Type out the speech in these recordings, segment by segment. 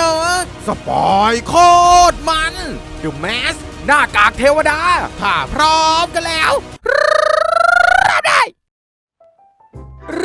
นอสปอยโคตรมันดูแมสหน้ากากเทวดาถ้าพร้อมกันแล้ว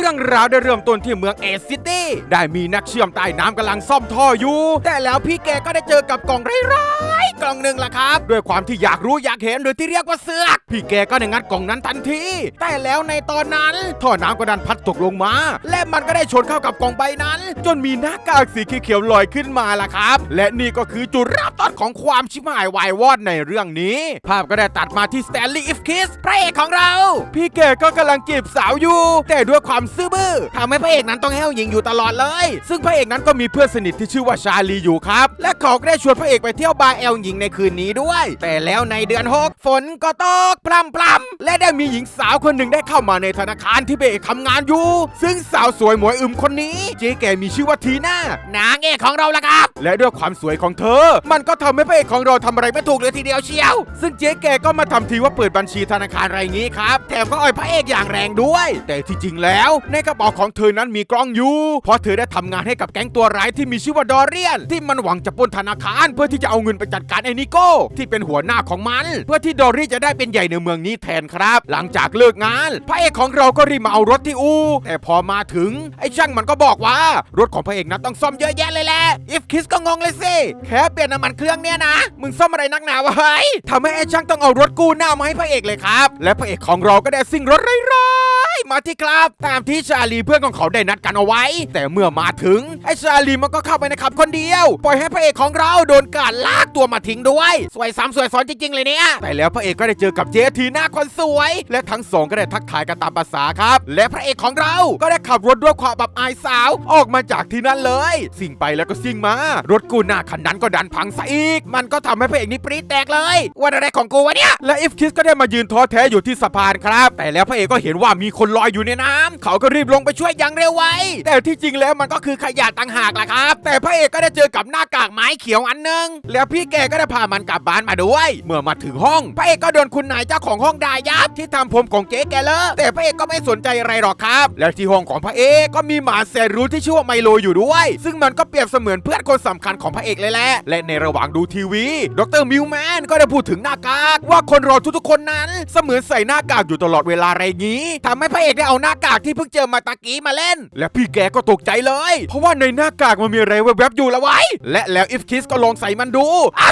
รื่องราวได้เริ่มต้นที่เมืองเอซิตี้ได้มีนักเชื่อมใต้น้ำกำลังซ่อมท่ออยู่ แต่แล้วพี่แกก็ได้เจอกับกล่องร้ายๆกล่องหนึ่งล่ะครับ ด้วยความที่อยากรู้อยากเห็นหรือที่เรียกว่าเสือก พี่แกก็ได้งัดกล่องนั้นทันที แต่แล้วในตอนนั้นท่อน้ำก็ดันพัดตกลงมา และมันก็ได้ชนเข้ากับกล่องใบนั้น จนมีหน้ากากสีเขียวๆลอยขึ้นมาล่ะครับ และนี่ก็คือจุดเริ่มต้นของความชิบหายวายวอดในเรื่องนี้ ภาพก็ได้ตัดมาที่สแตนลีย์อิฟคิสพระเอกของเรา พี่แกก็กำลังจีบสาวอยู่ แต่ด้วยความซื่อบื้อทำให้พระเอกนั้นต้องแห้วหญิงอยู่ตลอดเลย ซึ่งพระเอกนั้นก็มีเพื่อนสนิทที่ชื่อว่าชาลีอยู่ครับ และเขาก็ได้ชวนพระเอกไปเที่ยวบาร์แอลหญิงในคืนนี้ด้วย แต่แล้วในเดือน6ฝนก็ตกพรำพรำๆและได้มีหญิงสาวคนหนึ่งได้เข้ามาในธนาคารที่พระเอกทำงานอยู่ ซึ่งสาวสวยหมวยอึมคนนี้เจ๊แกมีชื่อว่าทีน่านางเอกของเราละครับ และด้วยความสวยของเธอ มันก็ทำให้พระเอกของเราทำอะไรไม่ถูกเลยทีเดียวเชียว ซึ่งเจ๊แกก็มาทำทีว่าเปิดบัญชีธนาคารอะไรงี้ครับ แถมก็อ่อยพระเอกอย่างแรงด้วย แต่ที่จริงแล้วในกระเป๋าของเธอนั้นมีกล้องอยู่ เพราะเธอได้ทำงานให้กับแก๊งตัวร้ายที่มีชื่อว่าดอเรียน ที่มันหวังจะปล้นธนาคาร เพื่อที่จะเอาเงินไปจัดการไอ้นิโก้ ที่เป็นหัวหน้าของมัน เพื่อที่ดอเรียจะได้เป็นใหญ่ในเมืองนี้แทนครับ หลังจากเลิกงาน พระเอกของเราก็รีบมาเอารถที่อู่แต่พอมาถึงไอ้ช่างมันก็บอกว่ารถของพระเอกนั้นต้องซ่อมเยอะแยะเลยแหละอิฟคิสก็งงเลยสิแค่เปลี่ยนน้ำมันเครื่องเนี่ยนะมึงซ่อมอะไรนักหนาวะเฮ้ยทำให้ไอ้ช่างต้องเอารถกู้หน้ามาให้พระเอกเลยครับ และพระเอกของเราก็ได้ซิ่งรถไร้ มาที่ครับ ตามที่ชาลีเพื่อนของเขาได้นัดกันเอาไว้ แต่เมื่อมาถึงไอ้ชาลีมันก็เข้าไปในขับคนเดียว ปล่อยให้พระเอกของเราโดนการลากตัวมาทิ้งด้วย สวยซ้ำสวยซ้อนจริงๆเลยเนี่ยแต่แล้วพระเอกก็ได้เจอกับเจทีหน้าคนสวย และทั้งสองก็ได้ทักทายกันตามภาษาครับ และพระเอกของเราก็ได้ขับรถด้วยความแบบอายสาวออกมาจากที่นั่นเลย สิ่งไปแล้วก็สิ่งมา รถกูหน้าคันนั้นก็ดันพังซะอีก มันก็ทำให้พระเอกนี่ปรี๊ดแตกเลยวันอะไรของกูวะเนี่ยและอิฟคิสก็ได้มายืนท้อแท้อยู่ที่สะพานครับ แต่แล้วพระเอกก็เห็นว่ามีคนลอยอยู่ในน้ำเขาก็รีบลงไปช่วยอย่างเร็วไว แต่ที่จริงแล้วมันก็คือขยะต่างหากล่ะครับ แต่พระเอกก็ได้เจอกับหน้ากากไม้เขียวอันหนึง แล้วพี่แกก็ได้พามันกลับบ้านมาด้วย เมื่อมาถึงห้อง พระเอกก็โดนคุณนายเจ้าของห้องด่ายับที่ทำผมของเจ๊แกเลอะแต่พระเอกก็ไม่สนใจอะไรหรอกครับ แล้วที่ห้องของพระเอกก็มีหมาแสนรู้ที่ชื่อว่าไมโลอยู่ด้วย ซึ่งมันก็เปรียบเสมือนเพื่อนคนสำคัญของพระเอกเลยแหละและในระหว่างดูทีวี ดรมิวแมนก็ได้พูดถึงหน้ากากว่าคนเราทุกๆคนนั้นเสมือนใส่หน้ากากอยู่ตลอดเวลาอะไรงี้ทำให้พระเอกเอกได้เอาหน้ากากที่เพิ่งเจอมาตะกี้มาเล่น และพี่แกก็ตกใจเลย เพราะว่าในหน้ากากมันมีอะไรแวบๆอยู่ละไว้ และแล้วอิฟคิสก็ลองใส่มันดูอ้า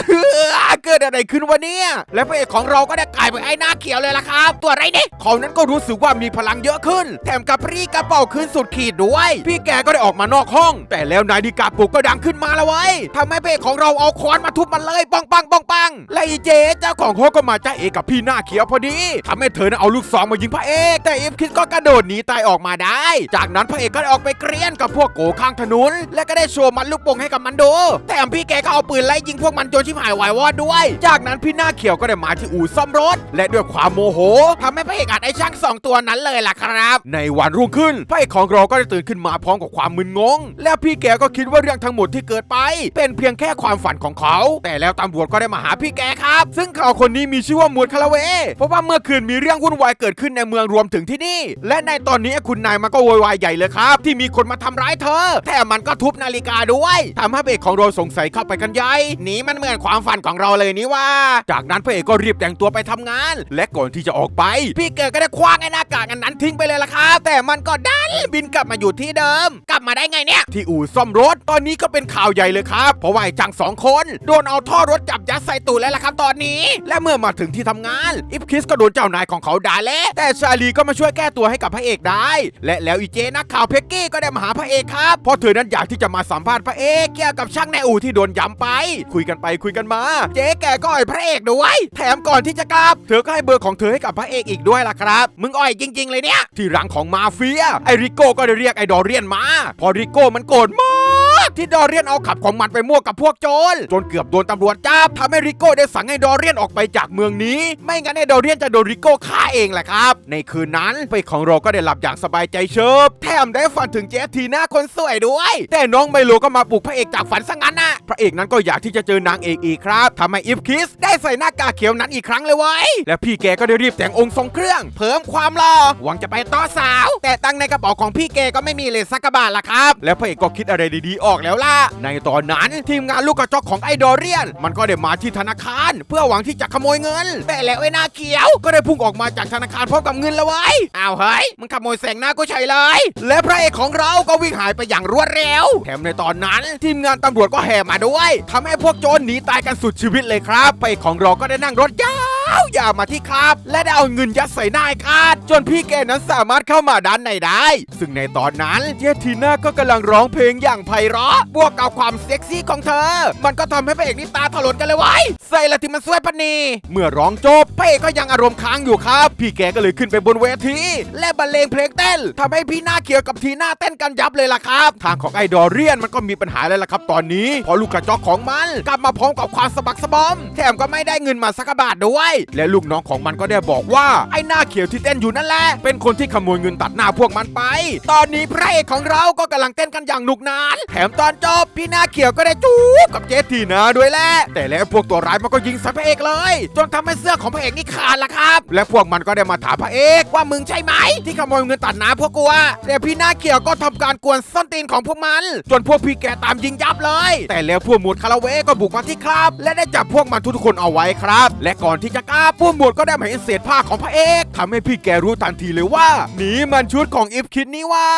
เกิดอะไรขึ้นวะเนี่ย และพระเอกของเราก็ได้กลายเป็นไอ้หน้าเขียวเลยล่ะครับ ตัวอะไรเนี่ยเขานั้นก็รู้สึกว่ามีพลังเยอะขึ้น แถมกับปรีกระเป๋าขึ้นสุดขีดด้วย พี่แกก็ได้ออกมานอกห้อง แต่แล้วนาฬิกาปุกก็ดังขึ้นมาล้วเว้ยทำให้พระเอกของเราเอาค้อนมาทุบมันเลยปังปังปังปังและอีเจเจ้าของห้องก็มาจ้าเอกกับพี่หน้าเขียวพอดีทำให้เธอนั้นเอาลูกซองมายิงพระเอก แต่อิฟคิสก็กระโดดหนีตายออกมาได้ จากนั้นพระเอกก็ได้ออกไปเกรียนกับพวกโกข้างถนน และก็ได้โชว์มันลูกโป่งให้กับมันดูแถมพี่แกก็เอาปืนไล่ยิงพวกมันจนชิบหายวายวอดด้วย จากนั้นพี่หน้าเขียวก็ได้มาที่อู่ซ่อมรถ และด้วยความโมโหทำให้พระเอกอัดไอ้ช่างสองตัวนั้นเลยล่ะครับ ในวันรุ่งขึ้นพระเอกของเราก็ได้ตื่นขึ้นมาพร้อมกับความมึนงง และพี่แกก็คิดว่าเรื่องทั้งหมดที่เกิดไป เป็นเพียงแค่ความฝันของเขา แต่แล้วตำรวจก็ได้มาหาพี่แกครับ ซึ่งเขาคนนี้มีชื่อว่าหมวดคาราเวเพราะว่าเมื่อคืนมีเรื่องวุ่นวายเกิดขึ้นในเมืองรวมถึงที่นี่และในตอนนี้คุณนายมันก็โวยวายใหญ่เลยครับ ที่มีคนมาทำร้ายเธอแถมมันก็ทุบนาฬิกาด้วยทำให้พระเอกของเราสงสัยเข้าไปกันใหญ่นี่มันเหมือนความฝันของเราเลยนี่ว่า จากนั้นพระเอกก็รีบแต่งตัวไปทำงาน และก่อนที่จะออกไป พี่เกิดก็ได้คว้างไอ้หน้ากากอันนั้นทิ้งไปเลยล่ะครับแต่มันก็ดันบินกลับมาอยู่ที่เดิม กลับมาได้ไงเนี่ย ที่อู่ซ่อมรถตอนนี้ก็เป็นข่าวใหญ่เลยครับ เพราะว่าจังสองคนโดนเอาท่อรถจับยัดใส่ตูดแล้วล่ะครับตอนนี้ และเมื่อมาถึงที่ทำงานอิฟคิสก็โดนเจ้านายของเขาด่าเละแต่ชาลีก็มาช่วยแก้ตัวให้กับพระเอกได้ และแล้วอีเจนักข่าวเพกกี้ก็ได้มาหาพระเอกครับเพราะเธอนั้นอยากที่จะมาสัมภาษณ์พระเอกเกี่ยวกับช่างแนอูที่โดนย้ำไป คุยกันไปคุยกันมา เจ๊แกก็อ่อยพระเอกด้วย แถมก่อนที่จะกลับ เธอก็ให้เบอร์ของเธอให้กับพระเอกอีกด้วยล่ะครับ มึงอ่อยจริง ๆ เลยเนี่ย ที่รังของมาเฟียไอริโก้ก็ได้เรียกไอดอเรียนมา พอริโก้มันโกรธมาก ที่ดอเรียนเอาขับของมันไปมั่วกับพวกโจรจนเกือบโดนตำรวจจับทำให้ริโก้ได้สั่งให้ดอเรียนออกไปจากเมืองนี้ ไม่งั้นไอ้ดอเรียนจะโดนริโก้ฆ่าเองแหละครับ ในคืนนั้นไปของเราก็ได้หลับอย่างสบายใจเชิบแถมได้ฝันถึงเจสทีน่าคนสวยด้วย แต่น้องไมโลก็มาปลุกพระเอกจากฝันซะงั้นนะพระเอกนั้นก็อยากที่จะเจอนางเอกอีกครับทำให้อิฟคิสได้ใส่หน้ากากเขียวนั้นอีกครั้งเลยเว้ยและพี่แกก็ได้รีบแต่งองค์ทรงเครื่อง เพิ่มความหล่อหวังจะไปต่อสาว แต่ตังในกระเป๋าของพี่แกก็ไม่มีเลยสักกระบาทละครับ แล้วพระเอกก็คิดอะไรดีๆออกอกแล้วล่ะ ในตอนนั้นทีมงานลูกกระจอกของไอดอเรียน มันก็ได้มาที่ธนาคาร เพื่อหวังที่จะขโมยเงิน แต่แล้วไอ้หน้าเขียว ก็ได้พุ่งออกมาจากธนาคารพร้อมกับเงินแล้วไว้ยอ้าวเฮ้ยมึงขโมยแสงหน้ากูเฉยเลย และพระเอกของเราก็วิ่งหายไปอย่างรวดเร็ว แถมในตอนนั้น ทีมงานตำรวจก็แห่มาด้วยทำให้พวกโจรหนีตายกันสุดชีวิตเลยครับพระเอกของเราก็ได้นั่งรถยาาวยาวมาที่ครับและได้เอาเงินยัดใส่หน้าไอ้คาดจนพี่แกนั้นสามารถเข้ามาด้านในได้ ซึ่งในตอนนั้นเจทีน่าก็กำลังร้องเพลงอย่างไพเราะบวกกับความเซ็กซี่ของเธอ มันก็ทำให้พระเอกนี่ตาถลนกันเลยไว้ใส่ละที่มันสวยพันนีเมื่อร้องจบพระเอกก็ยังอารมณ์ค้างอยู่ครับ พี่แกก็เลยขึ้นไปบนเวทีและบรรเลงเพลงเต้นทำให้พี่หน้าเขียวกับทีหน่าเต้นกันยับเลยล่ะครับ ทางของไอดอรเรียนมันก็มีปัญหาเลยล่ะครับ ตอนนี้เพอลูกกระจอกของมัน กลับมาพร้อมกับความสะบักสะบอม แถมก็ไม่ได้เงินมาสักบาทด้วยและลูกน้องของมันก็ได้บอกว่าไอ้หน้าเขียวที่เต้นอยู่นั่นแหละเป็นคนที่ขโมยเงินตัดหน้าพวกมันไป ตอนนี้พระเอกของเราก็กำลังเต้นกันอย่างหนุกนานแถมตอนจบพี่หน้าเขียวก็ได้จูบกับเจสทีนาด้วยแหละแต่แล้วพวกตัวร้ายมันก็ยิงใส่พระเอกเลย จนทำให้เสื้อของพระเอกนี่ขาดละครับ และพวกมันก็ได้มาถามพระเอกว่ามึงใช่ไหม ที่ขโมยเงินตัดหน้าพวกกูแต่พี่หน้าเขียวก็ทำการกวนส้นตีนของพวกมัน จนพวกพี่แกตามยิงยับเลย แต่แล้วพวกหมวดคาราเวก็บุกมาที่ครับ และได้จับพวกมันทุกคนเอาไว้ครับ และก่อนที่จะกล้าพวกหมวดก็ได้มาเห็นเศษผ้าของพระเอกทำให้พี่แกรู้ทันทีเลยว่านี่มันชุดของอิฟคิดนี่ว่า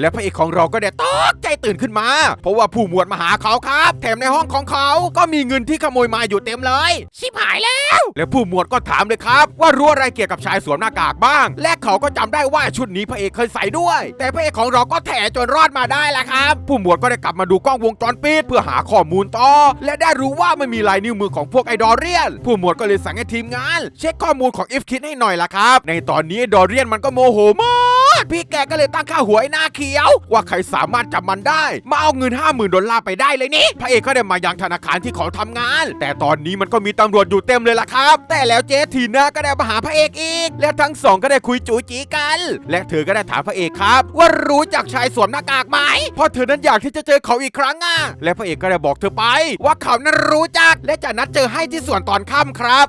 และพระเอกของเราก็ได้ตกใจตื่นขึ้นมา เพราะว่าผู้หมวดมาหาเขาครับ แถมในห้องของเขาก็มีเงินที่ขโมยมาอยู่เต็มเลย ชิบหายแล้ว และผู้หมวดก็ถามเลยครับ ว่ารู้อะไรเกี่ยวกับชายสวมหน้ากากบ้าง และเขาก็จำได้ว่าชุดนี้พระเอกเคยใส่ด้วย แต่พระเอกของเราก็แถจนรอดมาได้แหละครับ ผู้หมวดก็ได้กลับมาดูกล้องวงจรปิดเพื่อหาข้อมูลต่อ และได้รู้ว่ามันมีลายนิ้วมือของพวกไอดอเรียน ผู้หมวดก็เลยสั่งให้ทีมงาน เช็คข้อมูลของอิฟคิดให้หน่อยละครับ ในตอนนี้ไอ้ดอเรียนมันก็โมโหมากพี่แกก็เลยตั้งค่าหัวไอ้หน้าเขียว ว่าใครสามารถจับมันได้ มาเอาเงิน 50,000 ดอลลาร์ไปได้เลยนี่พระเอกก็ได้มายังธนาคารที่เขาทำงาน แต่ตอนนี้มันก็มีตำรวจอยู่เต็มเลยล่ะครับ แต่แล้วเจทีน่าก็ได้มาหาพระเอกอีก และทั้งสองก็ได้คุยจูจีกัน และเธอก็ได้ถามพระเอกครับ ว่ารู้จักชายสวมหน้ากากไหมเพราะเธอนั้นอยากที่จะเจอเขาอีกครั้งอะและพระเอกก็ได้บอกเธอไป ว่าเขานั้นรู้จักและจะนัดเจอให้ที่สวนตอนค่ำครับ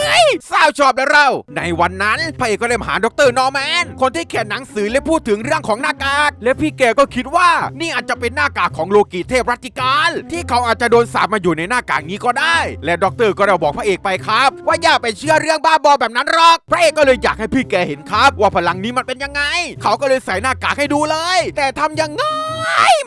เฮ้าชอบแล้วเรา ในวันนั้นพระเอกก็เลยมาหาดรนอร์แมน คนที่เขียนหนังสือและพูดถึงเรื่องของหน้ากาก และพี่แกก็คิดว่านี่อาจจะเป็นหน้ากากของโลกีเทพรัติการ ที่เขาอาจจะโดนสาปมาอยู่ในหน้ากากนี้ก็ได้ และดรก็ได้บอกพระเอกไปครับ ว่าอย่าไปเชื่อเรื่องบ้าบอแบบนั้นหรอก พระเอกก็เลยอยากให้พี่แกเห็นครับ ว่าพลังนี้มันเป็นยังไง เขาก็เลยใส่หน้ากากให้ดูเลย แต่ทำยังไง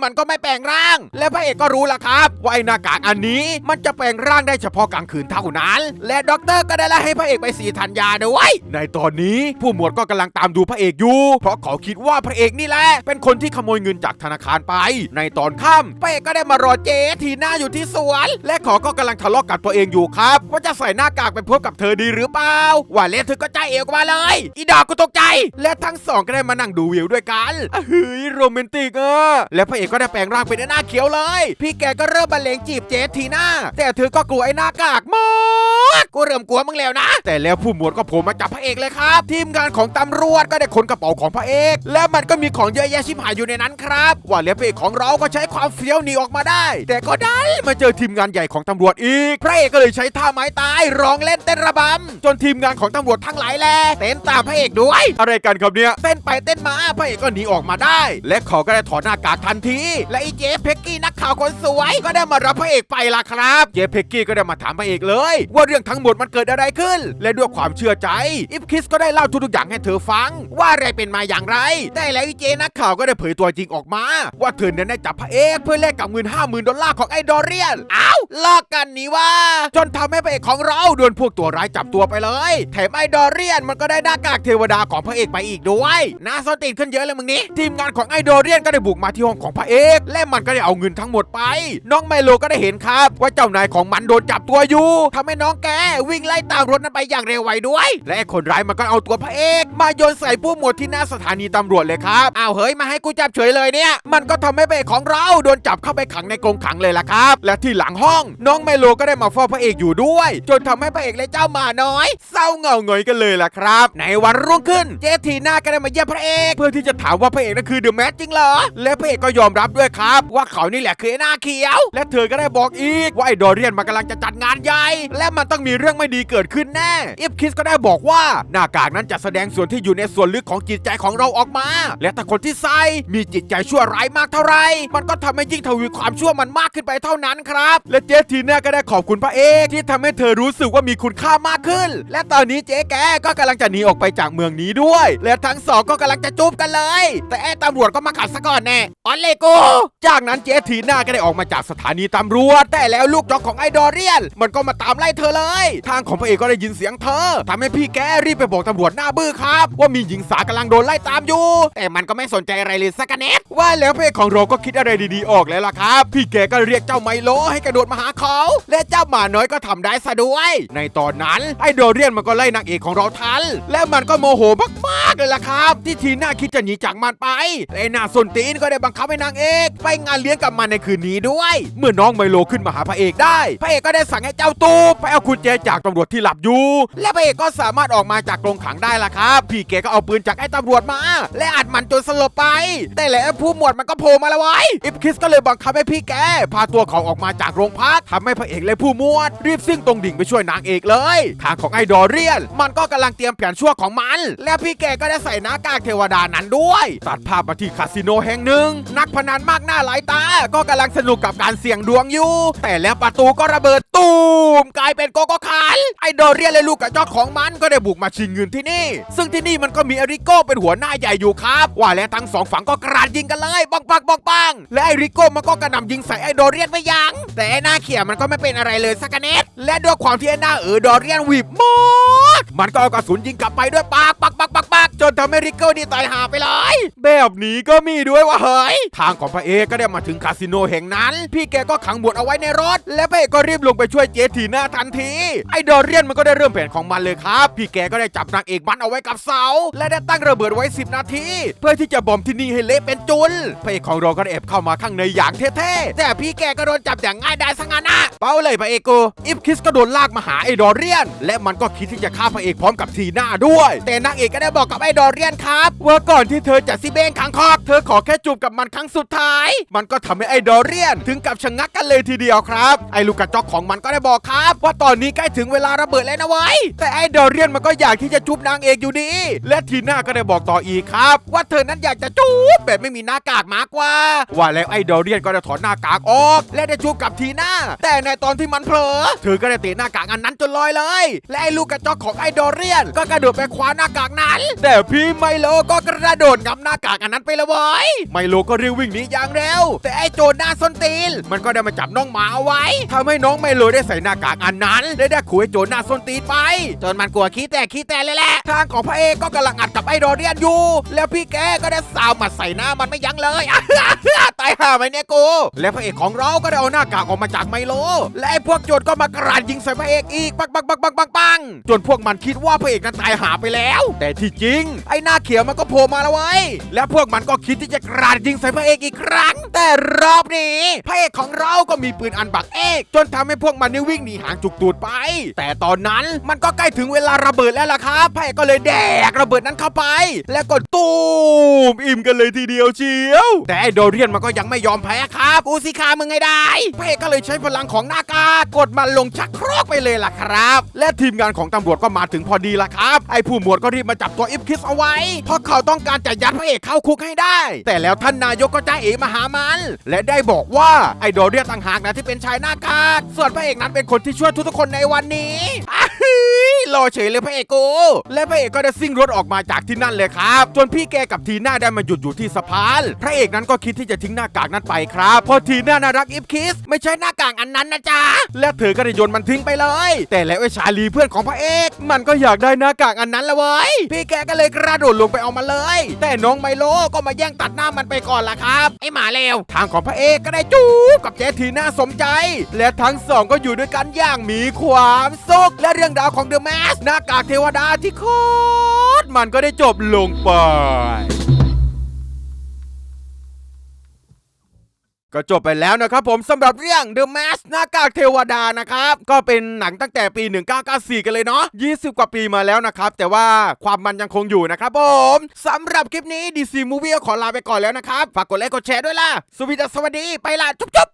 มันก็ไม่แปลงร่าง และพระเอกก็รู้ละครับว่าไอ้หน้ากากอันนี้มันจะแปลงร่างได้เฉพาะกลางคืนเท่านั้น และด็อกเตอร์ก็ได้ไล่ให้พระเอกไปสีธัญญาด้วยในตอนนี้ผู้หมวดก็กำลังตามดูพระเอกอยู่ เพราะเขาคิดว่าพระเอกนี่แหละเป็นคนที่ขโมยเงินจากธนาคารไป ในตอนค่ำพระเอกก็ได้มารอเจทีหน้าอยู่ที่สวน และเขาก็กำลังทะเลาะกับตัวเองอยู่ครับ ว่าจะใส่หน้ากากไปพบกับเธอดีหรือเปล่าว่าเล่นเธอก็ใจเอวมาเลย อีดอกกูตกใจ และทั้งสองก็ได้มานั่งดูวิวด้วยกันอะเฮ้ยโรแมนติกอะและพระเอกก็ได้แปลงร่างเป็นไอ้หน้าเขียวเลย พี่แกก็เริ่มบรรเลงจีบเจสทีหน้า แต่เธอก็กลัวไอ้หน้ากากมาก กูเริ่มกลัวมึงแล้วนะ แต่แล้วผู้หมวดก็โผล่มาจับพระเอกเลยครับ ทีมงานของตำรวจก็ได้ค้นกระเป๋าของพระเอก และมันก็มีของเยอะแยะชิบหายอยู่ในนั้นครับว่าแล้วพระเอกของเราก็ใช้ความเฟี้ยวหนีออกมาได้ แต่ก็ได้มาเจอทีมงานใหญ่ของตำรวจอีก พระเอกก็เลยใช้ท่าไม้ตายร้องเล่นเต้นระบำจนทีมงานของตำรวจทั้งหลายแลเต้นตามพระเอกด้วย อะไรกันครับเนี่ยเต้นไปเต้นมาพระเอกก็หนีออกมาได้ และเขาก็ได้ถอดหน้ากากทันที และไอ้เจฟเพ็กกี้นักข่าวคนสวย ก็ได้มารับพระเอกไปล่ะครับ เจฟเพ็กกี้ก็ได้มาถามพระเอกเลย ว่าเรื่องทั้งหมดมันเกิดอะไรขึ้น และด้วยความเชื่อใจ อิฟคิสก็ได้เล่าทุกๆอย่างให้เธอฟัง ว่าอะไรเป็นมาอย่างไรแต่แล้วอ้เจนักข่าวก็ได้เผยตัวจริงออกมา ว่าเธอนั้นได้จับพระเอกเพื่อแลกกับเงินห้าหมื่นดอลลาร์ของไอ้ดอเรียนอ้าวลอกกันนี่ว่า จนทำให้พระเอกของเราโดนพวกตัวร้ายจับตัวไปเลยแถมไอ้ดอเรียนมันก็ได้หน้ากากเทวดาของพระเอกไปอีกด้วยน่าสนตินขึ้นเยอะเลยมึงนี้ทีมงานของไอ้ดอเรียนก็ได้บุกมาที่ห้องของพระเอก และมันก็ได้เอาเงินทั้งหมดไป น้องไมโลก็ได้เห็นครับ ว่าเจ้านายของมันโดนจับตัวอยู่ทำให้น้องแกวิ่งไล่ตามรถนั้นไปอย่างเร็วไวด้วย และไอ้คนร้ายมันก็เอาตัวพระเอกมาโยนใส่ผู้หมวดที่หน้าสถานีตำรวจเลยครับอ้าวเฮ้ยมาให้กูจับเฉยเลยเนี่ย มันก็ทำให้พระเอกของเราโดนจับเข้าไปขังในกรงขังเลยล่ะครับ และที่หลังห้อง น้องไมโลก็ได้มาเฝ้าพระเอกอยู่ด้วย จนทำให้พระเอกและเจ้าหมาน้อย เศร้าเหงาเหงยกันเลยล่ะครับ ในวันรุ่งขึ้นเจทีน่าก็ได้มาเยี่ยมพระเอกเพื่อที่จะถามว่าพระเอกนั้นคือเดอะแมสจริงเหรอและพระเอกก็ยอมรับด้วยครับ ว่าเขานี่แหละคือไอ้หน้าเขียว และเธอก็ได้บอกอีกว่าไอ้ดอเรียนมันกำลังจะจัดงานใหญ่และมันต้องมีเรื่องไม่ดีเกิดขึ้นแน่อิฟคิสก็ได้บอกว่า หน้ากากนั้นจะแสดงส่วนที่อยู่ในส่วนลึกของจิตใจของเราออกมา และถ้าคนที่ใส่มีจิตใจชั่วร้ายมากเท่าไร มันก็ทำให้ยิ่งทวีความชั่วมันมากขึ้นไปเท่านั้นครับ และเจทีน่าก็ได้ขอบคุณพระเอกที่ทำให้เธอรู้สึกว่ามีคุณค่ามากขึ้น และตอนนี้เจ๊แกก็กำลังจะหนีออกไปจากเมืองนี้ด้วย และทั้งสองก็กำลังจะจูบกันเลย แต่ไอ้ตำรวจก็มาขัดซะก่อนแน่ออนเลโกจากนั้นเจทีน่าก็ได้ออกมาจากสถานีตำรวจ แต่แล้วลูกจอกของไอดอเรียน มันก็มาตามไล่เธอเลยทางของพระเอกก็ได้ยินเสียงเธอทำให้พี่แกรีบไปบอกตำรวจหน้าบื้อครับ ว่ามีหญิงสาวกำลังโดนไล่ตามอยู่ แต่มันก็ไม่สนใจอะไรเลยสักนิดว่าแล้วพระเอกของเราก็คิดอะไรดีๆออกแล้วล่ะครับ พี่แกก็เรียกเจ้าไมโลให้กระโดดมาหาเขา และเจ้าหมาน้อยก็ทำได้ซะด้วย ในตอนนั้นไอ้โดเรียนมันก็ไล่นางเอกของเราทัน และมันก็โมโหมากๆเลยล่ะครับ ที่ทีน่าคิดจะหนีจากมันไปและไอ้หน้าสนตีนก็ได้บังคับให้นางเอกไปงานเลี้ยงกับมันในคืนนี้ด้วย เมื่อน้องไมโลขึ้นมาหาพระเอกได้ พระเอกก็ได้สั่งให้เจ้าตูบไปเอากุญแจจากตำรวจที่หลับอยู่ และพระเอกก็สามารถออกมาจากกรงขังได้ละครับ พี่แกก็เอาปืนจากไอ้ตำรวจมา และอัดมันจนสลบไป แต่แล้วผู้หมวดมันก็โผล่มาแล้วไว้อิฟคิสก็เลยบังคับให้พี่แกพาตัวเขาออกมาจากโรงพักทำให้พระเอกและผู้หมวด รีบซิ่งตรงดิ่งไปช่วยนางเอกเลยทางของไอ้ดอเรียน มันก็กำลังเตรียมแผนชั่วของมัน และพี่แกก็ได้ใส่หน้ากากเทวดานั้นด้วยตัดภาพมาที่คาสิโนแห่งหนึ่งนักพนันมากหน้าหลายตา ก็กำลังสนุกกับการเสี่ยงดวงอยู่ แต่แล้วประตูก็ระเบิด ตูมกลายเป็นโกโก้คันไอโดเรียและลูกกระจอกของมันก็ได้บุกมาชิงเงินที่นี่ ซึ่งที่นี่มันก็มีเอริโก้เป็นหัวหน้าใหญ่อยู่ครับ ว่าแล้วทั้งสองฝั่งก็กราดยิงกันเลยปังปังปังปังและไอริโก้มันก็กระหน่ำยิงใส่ไอโดเรียนไม่ยัง้งแต่ไอหน้าเขียมันก็ไม่เป็นอะไรเลยสักนิดและด้วยความที่ไอหน้าเออดเรียนหวีบมาก มันก็เอากระสุนยิงกลับไปด้วยปากปักปักปักปักจนทำให้ริโก้นี่ตายหาไปเลย แบบนี้ก็มีด้วยว่าเฮ้ย ทางของพระเอกก็ได้มาถึงคาสิโนแห่งนั้น พี่แกก็ขังบวชเอาไว้ในรถ และพระเอกก็รีบลงไปช่วยเจทีหน่าทันที ไอ้ดอเรียนมันก็ได้เริ่มแผนของมันเลยครับ พี่แกก็ได้จับนางเอกมันเอาไว้กับเสา และได้ตั้งระเบิดไว้ 10 นาที เพื่อที่จะบอมที่นี่ให้เละเป็นจุลพระเอกของเราก็แอบเข้ามาข้างในอย่างเท่ๆ แต่พี่แกก็โดนจับอย่างง่ายดายสังงานนะเป้าเลยพระเอกกูอิฟคิสก็โดนลากมาหาไอ้ดอเรียน และมันก็คิดที่จะฆ่าพระเอกพร้อมกับทีน่าด้วย แต่นางเอกก็ได้บอกกับไอ้ดอเรียนครับ ว่าก่อนที่เธอจะซิเบงขังคอก เธอขอแค่จูบกับมันครั้งสุดท้าย มันก็ทำให้ไอ้ดอเรียน ถึงกับชะงักกันเลยทีเดียวครับ ไอ้ลูกกระจอกของมันก็ได้บอกครับ ว่าตอนนี้ใกล้ถึงเวลาระเบิดแล้วนะเว้ยแต่ไอ้ดอเรียนมันก็อยากที่จะจูบนางเอกอยู่ดี และทีน่าก็ได้บอกต่ออีกครับ ว่าเธอนั้นอยากจะจูบแบบไม่มีหน้ากากมากกว่า ว่าแล้วไอ้ดอเรียนก็ได้ถอดหน้ากากออก และได้จูบกับทีน่าแต่ในตอนที่มันเผลอเธอก็ได้เตะหน้ากากอันนั้นจนลอยเลย และไอ้ลูกกระจอกของไอ้ดเรียน ก็กระโดดไปคว้าหน้ากากนั้น แต่พี่ไมโลก็กระโดดงับหน้ากากอันนั้นไปเลยเว้ยไมโลก็รีบวิ่งหนีอย่างเร็ว แต่ไอ้โจรหน้าส้นตีน มันก็ได้มาจับน้องหมาเอาไว้ทำให้น้องไมโลได้ใส่หน้ากากอันนั้นและได้ขู่ไอ้โจรหน้าส้นตีนไป จนมันกลัวขี้แตกขี้แตกเลยแหละทางของพระเอกก็กำลังอัดกับไอ้ดเรียนอยู่ แล้วพี่แกก็ได้สาวหมัดใส่หน้ามันไม่ยั้งเลยตายห่าไหมเนี่ยกูและพระเอกของเราก็ได้เอาหน้ากากออกมาจากไมโล และไอ้พวกโจรก็มากราดยิงใส่พระเอกอีกปังปังปังปังปังปังจนพวกมันคิดว่าพระเอกนั้นตายหาไปแล้ว แต่ที่จริง ไอ้หน้าเขียวมันก็โผล่มาแล้วเว้ยและพวกมันก็คิดที่จะกราดยิงใส่พระเอกอีกครั้ง แต่รอบนี้พระเอกของเราก็มีปืนอันบักเอกจนทำให้พวกมันนี่วิ่งหนีหางจุกตูดไป แต่ตอนนั้นมันก็ใกล้ถึงเวลาระเบิดแล้วล่ะครับพระเอกก็เลยแดกระเบิดนั้นเข้าไป แล้วก็ตูมอิ่มกันเลยทีเดียวเชียว แต่ไอ้โดเรียนมันก็ยังไม่ยอมแพ้ครับกูสิคามึงไงได้พระเอกก็เลยใช้พลังของหน้ากากกดมันลงชักโครกไปเลยล่ะครับ และทีมงานของตำรวจก็มาถึงพอดีละครับ ไอ้ผู้หมวดก็รีบมาจับตัวอิฟคิสเอาไว้ เพราะเขาต้องการจะยัดพระเอกเข้าคุกให้ได้ แต่แล้วท่านนายกก็จ้าเอ๋มาหามัน และได้บอกว่าไอ้โดเรียต่างหากนะที่เป็นชายหน้ากากส่วนพระเอกนั้นเป็นคนที่ช่วยทุกๆคนในวันนี้ รอเฉยเลยพระเอกกูและพระเอกก็ได้ซิ่งรถออกมาจากที่นั่นเลยครับ จนพี่แกกับทีน่าได้มาหยุดอยู่ที่สะพาน พระเอกนั้นก็คิดที่จะทิ้งหน้ากากนั้นไปครับเพอทีน่าน่ารักอิฟคิส ไม่ใช่หน้ากากอันนั้นนะจ๊ะ และเธอก็ได้โยนมันทิ้งไปเลย แต่แล้วไอ้ชาลีเพื่อนของพระเอก มันก็อยากได้หน้ากากอันนั้นละเว้ย พี่แกก็เลยกระโดดลงไปเอามาเลย แต่น้องไมโลก็มาแย่งตัดหน้ามันไปก่อนล่ะครับ ไอ้หมาเลวทางของพระเอกก็ได้จูบกับเจทีน่าสมใจ และทั้งสองก็อยู่ด้วยกันอย่างมีความสุขและเรื่องราวของเดอะแมสหน้ากากเทวดาที่โคตรมันก็ได้จบลงไป ก็จบไปแล้วนะครับผมสำหรับเรื่อง The Mask หน้ากากเทวดานะครับ ก็เป็นหนังตั้งแต่ปี 1994 กันเลยเนาะ20 กว่าปีมาแล้วนะครับ แต่ว่าความมันยังคงอยู่นะครับผมสำหรับคลิปนี้ DC Movie ขอลาไปก่อนแล้วนะครับ ฝากกดไลค์กดแชร์ด้วยล่ะสวัสดีสวัสดีไปละจุ๊บ